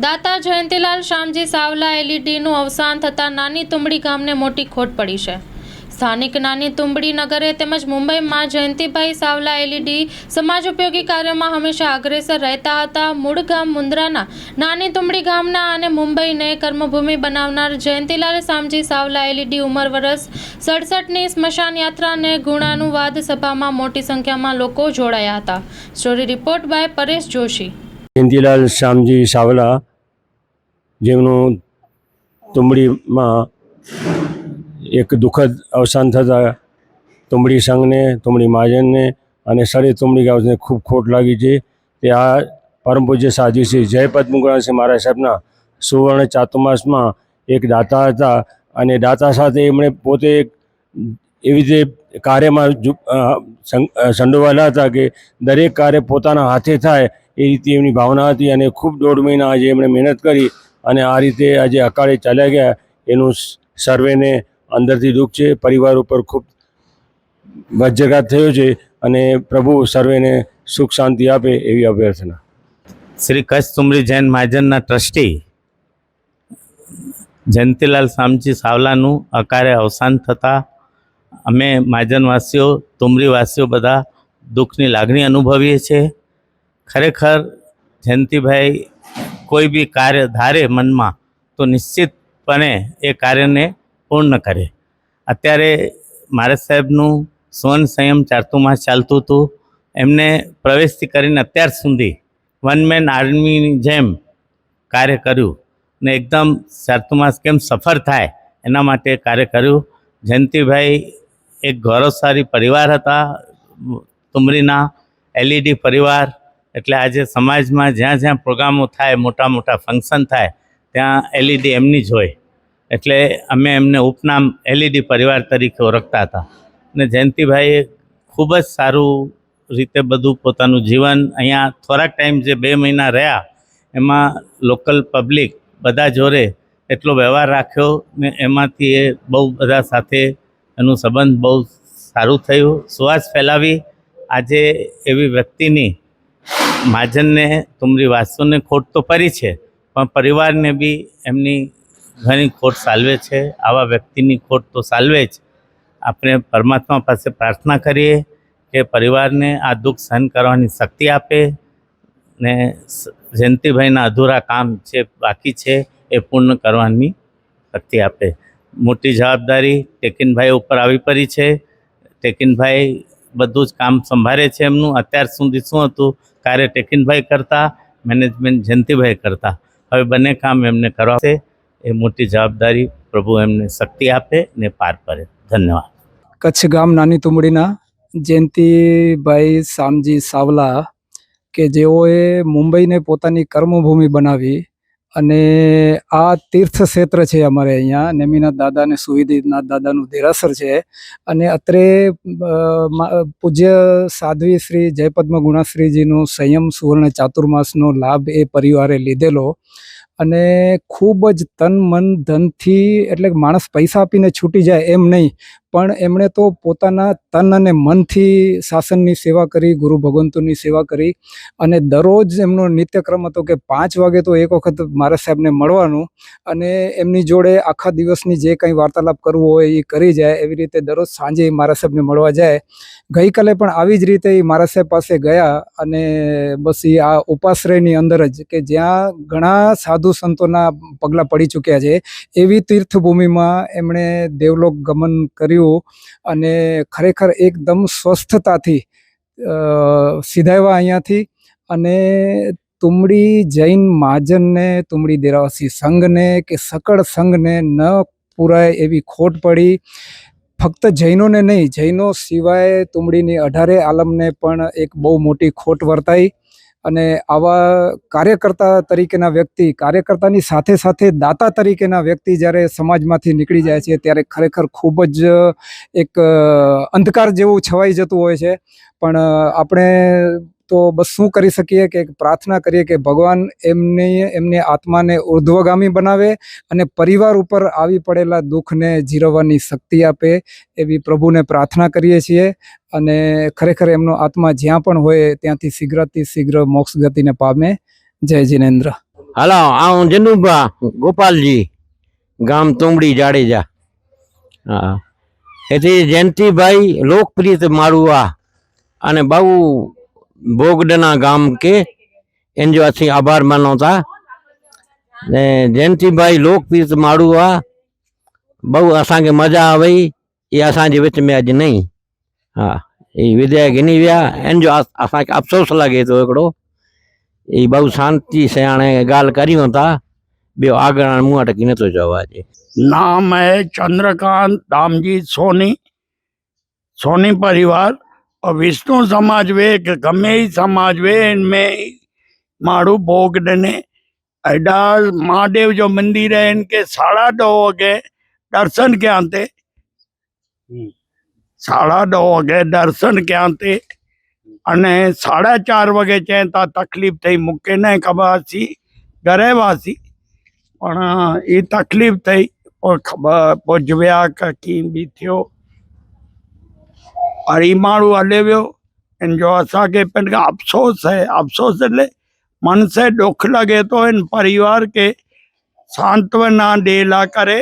દાતા જયંતિલાલ શામજી સાવલા એલઈડીનું અવસાન થતાં નાની તુંબડી ગામને મોટી ખોટ પડી છે. સ્થાનિક નાની તુંબડી નગરે તેમજ મુંબઈમાં જયંતિભાઈ સાવલા એલઈડી સમાજ ઉપયોગી કાર્યમાં હંમેશા અગ્રેસર રહેતા હતા. મૂળ ગામ મુન્દ્રાના નાની તુંબડી ગામના અને મુંબઈને કર્મભૂમિ બનાવનાર જયંતિલાલ શામજી સાવલા એલઈડી ઉંમર વરસ સડસઠની સ્મશાન યાત્રા અને ગુણાનુવાદ સભામાં મોટી સંખ્યામાં લોકો જોડાયા હતા. Story report by Paresh Joshi. Jayantilal Shyamji Savla જેમનું તુંબડીમાં એક દુઃખદ અવસાન થતાં તુંબડી સંઘને, તુંબડી મહાજનને અને સરે તુંબડી ગાઉસને ખૂબ ખોટ લાગી છે. તે આ પરમ પૂજ્ય સાધુ શ્રી જય પદ્મગુણાસિંહ મહારાજ સાહેબના સુવર્ણ ચાતુર્માસમાં એક દાતા હતા અને દાતા સાથે એમણે પોતે એક એવી રીતે કાર્યમાં સંડોવાયેલા હતા કે દરેક કાર્ય પોતાના હાથે થાય એ રીતે એમની ભાવના હતી અને ખૂબ દોઢ મહિના આજે એમણે મહેનત કરી અને આ રીતે આજે અકાળે ચાલ્યા ગયા. એનું સર્વેને અંદરથી દુઃખ છે. પરિવાર ઉપર ખૂબ વજ્રઘાત થયો છે અને પ્રભુ સર્વેને સુખ શાંતિ આપે એવી અભ્યર્થના. શ્રી કચ્છ તુમરી જૈન મહાજનના ટ્રસ્ટી જયંતિલાલ સામજી સાવલાનું અકારે અવસાન થતાં અમે મહાજનવાસીઓ, તુમરીવાસીઓ બધા દુઃખની લાગણી અનુભવીએ છીએ. ખરેખર જયંતિભાઈ કોઈ બી કાર્ય ધારે મનમાં તો નિશ્ચિતપણે એ કાર્યને પૂર્ણ કરે. અત્યારે મારે સાહેબનું સ્વન સંયમ ચારતુમાસ ચાલતું હતું. એમને પ્રવેશથી કરીને અત્યાર સુધી વન મેન આર્મીની જેમ કાર્ય કર્યું ને એકદમ ચારતુમાસ કેમ સફળ થાય એના માટે કાર્ય કર્યું. જયંતિભાઈ એક ગૌરવશાળી પરિવાર હતા. તુમરીના એલઈડી પરિવાર એટલે આજે સમાજમાં જ્યાં જ્યાં પ્રોગ્રામો થાય, મોટા મોટા ફંક્શન થાય, ત્યાં એલઈડી એમની જ હોય. એટલે અમે એમને ઉપનામ એલઈડી પરિવાર તરીકે ઓળખતા હતા. અને જયંતિભાઈએ ખૂબ જ સારું રીતે બધું પોતાનું જીવન અહીંયા થોડાક ટાઈમ જે બે મહિના રહ્યા, એમાં લોકલ પબ્લિક બધા જોડે એટલો વ્યવહાર રાખ્યો ને એમાંથી એ બહુ બધા સાથે એનું સંબંધ બહુ સારું થયું. સુવાસ ફેલાવી આજે એવી વ્યક્તિની મહાજનને તુમરી વાસ્તુને ખોટ તો પડી છે, પણ પરિવારને બી એમની ઘણી ખોટ સાલવે છે, આવા વ્યક્તિની ખોટ તો સાલવે જ. આપણે પરમાત્મા પાસે પ્રાર્થના કરીએ કે પરિવારને આ દુઃખ સહન કરવાની શક્તિ આપે ને જયંતિભાઈના અધૂરા કામ જે બાકી છે એ પૂર્ણ કરવાની શક્તિ આપે. મોટી જવાબદારી ટેકિનભાઈ ઉપર આવી પડી છે. ટેકિનભાઈ બધું જ કામ સંભાળે છે એમનું. અત્યાર સુધી શું હતું? કાર્ય ટેકિનભાઈ કરતા, મેનેજમેન્ટ જયંતિભાઈ કરતા. હવે બંને કામ એમને કરવા એ મોટી જવાબદારી પ્રભુ એમને શક્તિ આપે ને પાર કરે ધન્યવાદ. કચ્છ ગામ નાની તુમડીના જયંતિભાઈ શામજી સાવલા કે જેઓએ મુંબઈને પોતાની કર્મભૂમિ બનાવી અને આ તીર્થ ક્ષેત્ર છે અમારે અહીંયા. નેમિનાથ દાદા અને સુવિધિનાથ દાદાનું દેરાસર છે. અને અત્રે પૂજ્ય સાધ્વી શ્રી જયપદ્મ ગુણાશ્રીજીનું સંયમ સુવર્ણ ચાતુર્માસનો લાભ એ પરિવારે લીધેલો. અને ખૂબ જ તન મન ધનથી, એટલે માણસ પૈસા આપીને છૂટી જાય એમ નહીં પણ એમણે તો પોતાના તન અને મનથી શાસનની સેવા કરી, ગુરુ ભગવંતોની સેવા કરી અને દરરોજ એમનો નિત્યક્રમ હતો કે પાંચ વાગે તો એક વખત મારા સાહેબને મળવાનું અને એમની જોડે આખા દિવસની જે કંઈ વાર્તાલાપ કરવો હોય એ કરી જાય. એવી રીતે દરરોજ સાંજે મારા સાહેબને મળવા જાય. ગઈકાલે પણ આવી જ રીતે એ મારા સાહેબ પાસે ગયા અને બસ એ આ ઉપાશ્રયની અંદર જ કે જ્યાં ઘણા સાધુ સંતોના પગલાં પડી ચૂક્યા છે. એવી તીર્થભૂમિમાં એમણે દેવલોક ગમન કર્યું અને ખરેખર એકદમ સ્વસ્થતાથી સીધાવ્યા અહીંયાથી અને તુમડી જૈન મહાજનને, તુમડી દેરાવાસી સંઘને કે સકળ સંઘને ન પૂરાય એવી ખોટ પડી. ફક્ત જૈનોને નહીં, જૈનો સિવાય તુમડીની અઢારે આલમને પણ એક બહુ મોટી ખોટ વર્તાઈ. અને આવા કાર્યકર્તા તરીકેના વ્યક્તિ, કાર્યકર્તાની સાથે સાથે દાતા તરીકેના વ્યક્તિ જ્યારે સમાજમાંથી નીકળી જાય છે, ત્યારે ખરેખર ખૂબ જ એક અંધકાર જેવું છવાઈ જતું હોય છે. પણ આપણે તો બસ શું કરી શકીએ કે પ્રાર્થના કરીએ કે ભગવાન એમને એમને આત્માને ઉર્ધ્વગામી બનાવે અને પરિવાર ઉપર આવી પડેલા દુઃખને જીરવવાની શક્તિ આપે એવી પ્રભુને પ્રાર્થના કરીએ છીએ. અને ખરેખર એમનો આત્મા જ્યાં પણ હોય ત્યાંથી શીઘ્રથી શીઘ્ર મોક્ષ ગતિને પામે. જય જીનેન્દ્ર. હલો હું જનુભા ગોપાલજી, ગામ તુંબડી જાડેજા. હા. એથી જયંતિભાઈ લોકપ્રિય મારું આ અને બહુ ભોગડના ગામ કે એન जो असीं आभार मानो था ने जयंतीभाई लोकप्रिय माण्हू आहे बहु असांखे मज़ा आवई इहा असांजे विच में अॼु नहीं हा ही विधायक गिनी विया इन जो अस- असांखे अफ़सोस लॻे थो हिकिड़ो ही बहु शांति से हाणे ॻाल्हि करियूं था ॿियो आॻिर हाणे मूं वटि की नथो चओ अॼु नाम है चंद्रकांत दामजी सोनी सोनी परिवार और विष्णु समाज वे कि गमे ई समाज वे इनमें माण्हू भोग ॾिने एॾा महादेव जो मंदिर है इनके साढ़ा ॾह वॻे दर्शन कयां ते साढ़ा ॾह वॻे दर्शन कयां ते अने साढ़ा चार वॻे चइनि था तकलीफ़ थई मूंखे न ख़बर हुआसीं घरे हुआसीं पण ई तकलीफ़ थई पोइ ख़बर पोइ विया क कीअं बि थियो और ही माण्हू हले वियो इन जो असांखे पंहिंजो अफ़सोस है अफ़सोस એટલે मन से दुख लगे तो इन परिवार के सांत्वना ॾे ला करे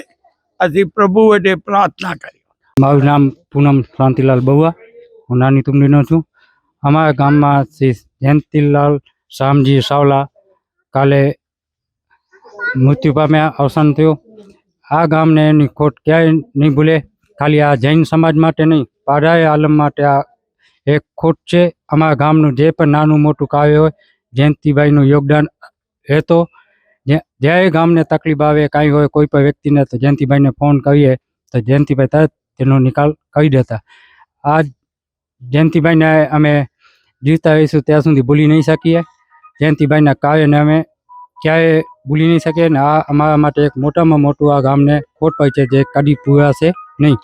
असीं प्रभु वटि प्रार्थना करी મારું નામ પૂનમ શાંતિલાલ બહુઆ હું નાની તુમડીનો છું અમારા ગામમાં શ્રી જયંતિલાલ શામજી સાવલા કાલે મૃત્યુ પામ્યા અવસાન થયું આ ગામને એની ખોટ ક્યાંય નહીં ભૂલે ખાલી આ જૈન સમાજ માટે નહીં પાડાય આલમ માટે આ એક ખોટ છે. અમારા ગામનું જે પણ નાનું મોટું કાવ્ય હોય, જયંતિભાઈનું યોગદાન રહેતો. જ્યારે ગામને તકલીફ આવે, કાંઈ હોય, કોઈ પણ વ્યક્તિને તો જયંતિભાઈને ફોન કરીએ, તો જયંતિભાઈ તરત તેનો નિકાલ કરી દેતા. આ જયંતિભાઈને અમે જીવતા રહીશું, ત્યાં સુધી ભૂલી નહીં શકીએ. જયંતિભાઈના કાર્યને અમે ક્યાંય ભૂલી નહીં શકીએ ને આ અમારા માટે એક મોટામાં મોટું આ ગામને ખોટ પડી છે, જે કદી પૂરાશે નહીં.